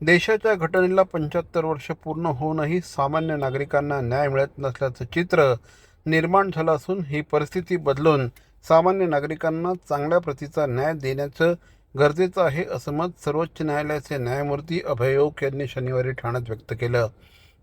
देशाच्या घटनेला पंच्याहत्तर वर्ष पूर्ण होऊनही सामान्य नागरिकांना न्याय मिळत नसल्याचं चित्र निर्माण झालं असून ही परिस्थिती बदलून सामान्य नागरिकांना चांगल्या प्रतीचा न्याय देण्याचं गरजेचं आहे असं मत सर्वोच्च न्यायालयाचे न्यायमूर्ती अभय ओक यांनी शनिवारी ठाण्यात व्यक्त केलं.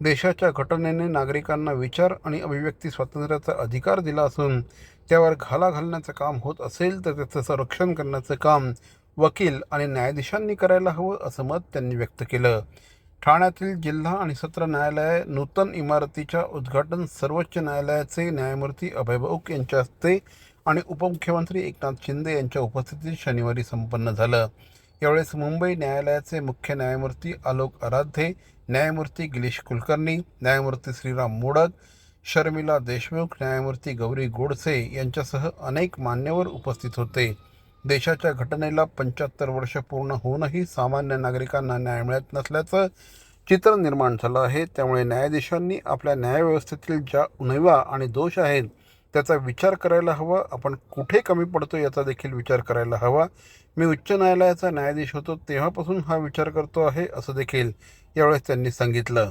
देशाच्या घटनेने नागरिकांना विचार आणि अभिव्यक्ती स्वातंत्र्याचा अधिकार दिला असून त्यावर घाला घालण्याचं काम होत असेल तर त्याचं संरक्षण करण्याचं काम वकील आणि न्यायाधीशांनी करायला हवं असं मत त्यांनी व्यक्त केलं. ठाण्यातील जिल्हा आणि सत्र न्यायालय नूतन इमारतीच्या उद्घाटन सर्वोच्च न्यायालयाचे न्यायमूर्ती अभय ओक यांच्या हस्ते आणि उपमुख्यमंत्री एकनाथ शिंदे यांच्या उपस्थितीत शनिवारी संपन्न झालं. यावेळेस मुंबई न्यायालयाचे मुख्य न्यायमूर्ती आलोक आराध्ये न्यायमूर्ती गिरीश कुलकर्णी न्यायमूर्ती श्रीराम मोडक शर्मिला देशमुख न्यायमूर्ती गौरी गोडसे यांच्यासह अनेक मान्यवर उपस्थित होते. देशाच्या घटनेला पंच्याहत्तर वर्ष पूर्ण होऊनही सामान्य नागरिकांना न्याय मिळत नसल्याचं चित्र निर्माण झालं आहे. त्यामुळे न्यायाधीशांनी आपल्या न्यायव्यवस्थेतील ज्या उणिवा आणि दोष आहेत त्याचा विचार करायला हवा. आपण कुठे कमी पडतो याचा देखील विचार करायला हवा. मी उच्च न्यायालयाचा न्यायाधीश होतो तेव्हापासून हा विचार करतो आहे असं देखील यावेळेस त्यांनी सांगितलं.